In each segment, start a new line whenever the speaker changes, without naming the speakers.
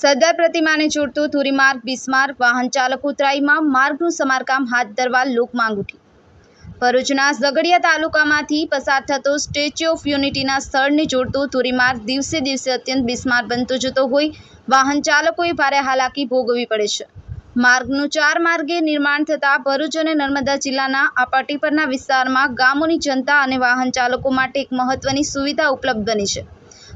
સરદાર પ્રતિમાને જોડતો ધોરીમાર્ગ, બિસ્માર્ગ વાહન ચાલક ઉતરાઈમાં માર્ગનું સમારકામ હાથ ધરવા લોકમાંગ ઉઠી. ભરૂચના ઝઘડિયા તાલુકામાંથી પસાર થતો સ્ટેચ્યુ ઓફ યુનિટીના સ્થળને જોડતો ધોરીમાર્ગ દિવસે દિવસે અત્યંત બિસ્માર બનતો જતો હોય, વાહન ચાલકોએ ભારે હાલાકી ભોગવવી પડે છે. માર્ગનું ચાર માર્ગે નિર્માણ થતાં ભરૂચ અને નર્મદા જિલ્લાના આ પટ્ટી પરના વિસ્તારમાં ગામોની જનતા અને વાહન ચાલકો માટે એક મહત્વની સુવિધા ઉપલબ્ધ બની છે.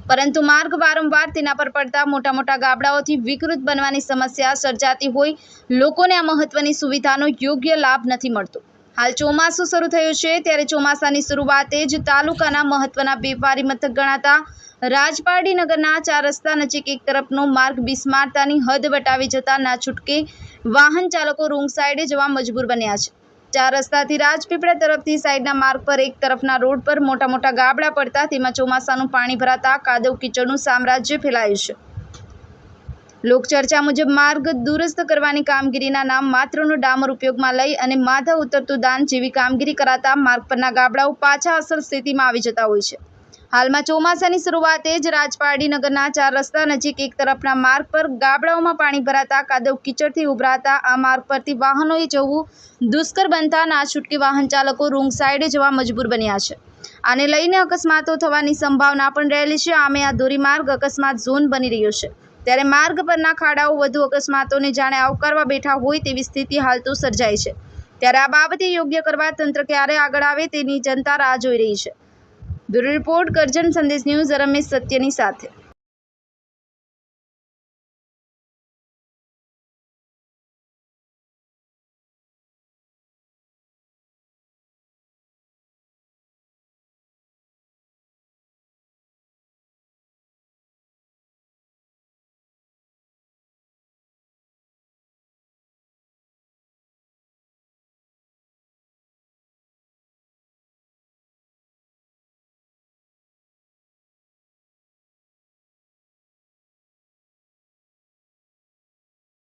પરંતુ માર્ગ વારંવાર તેના પર પડતા મોટા મોટા ગાબડાઓથી વિકૃત બનવાની સમસ્યા સર્જાતી હોય, લોકોને આ મહત્વની સુવિધાનો યોગ્ય લાભ નથી મળતો. હાલ ચોમાસું શરૂ થયું છે, ત્યારે ચોમાસાની શરૂઆતે જ તાલુકાના મહત્વના વેપારી મથક ગણાતા રાજપારડી નગરના ચાર રસ્તા નજીક એક તરફનો માર્ગ બિસ્મારતાની હદ વટાવી જતા ના છૂટકે વાહન ચાલકો રોંગ સાઈડે જવા મજબૂર બન્યા છે. ચાર રસ્તાથી રાજપીપળા તરફથી સાઈડના માર્ગ પર એક તરફના રોડ પર મોટા મોટા ગાબડા પડતા તેમાં ચોમાસાનું પાણી ભરાતા કાદવ કીચડનું સામ્રાજ્ય ફેલાયું છે. લોકચર્ચા મુજબ માર્ગ દુરસ્ત કરવાની કામગીરીના નામ માત્રનો ડામર ઉપયોગમાં લઈ અને માધવ ઉતરતું દાન જેવી કામગીરી કરાતા માર્ગ પરના ગાબડાઓ પાછા અસર સ્થિતિમાં આવી જતા હોય છે. હાલમાં ચોમાસાની શરૂઆતે જ રાજપારડી નગરના ચાર રસ્તા નજીક એક તરફના માર્ગ પર ગાબડાઓમાં પાણી ભરાતા કાદવ કીચડથી ઉભરાતા આ માર્ગ પરથી વાહનોએ જવું દુષ્કર બનતા ના છૂટકે વાહન ચાલકો રોંગ સાઈડે જવા મજબૂર બન્યા છે. આને લઈને અકસ્માતો થવાની સંભાવના પણ રહેલી છે. આમે આ ધોરીમાર્ગ અકસ્માત ઝોન બની રહ્યો છે. ત્યારે માર્ગ પરના ખાડાઓ વધુ અકસ્માતોને જાણે આવકારવા બેઠા હોય તેવી સ્થિતિ હાલ તો સર્જાઈ છે. ત્યારે આ બાબતે યોગ્ય કરવા તંત્ર ક્યારે આગળ આવે તેની જનતા રાહ જોઈ રહી છે. બ્યુરો રિપોર્ટ કરજણ સંદેશ ન્યૂઝ રમેશ સત્યની સાથે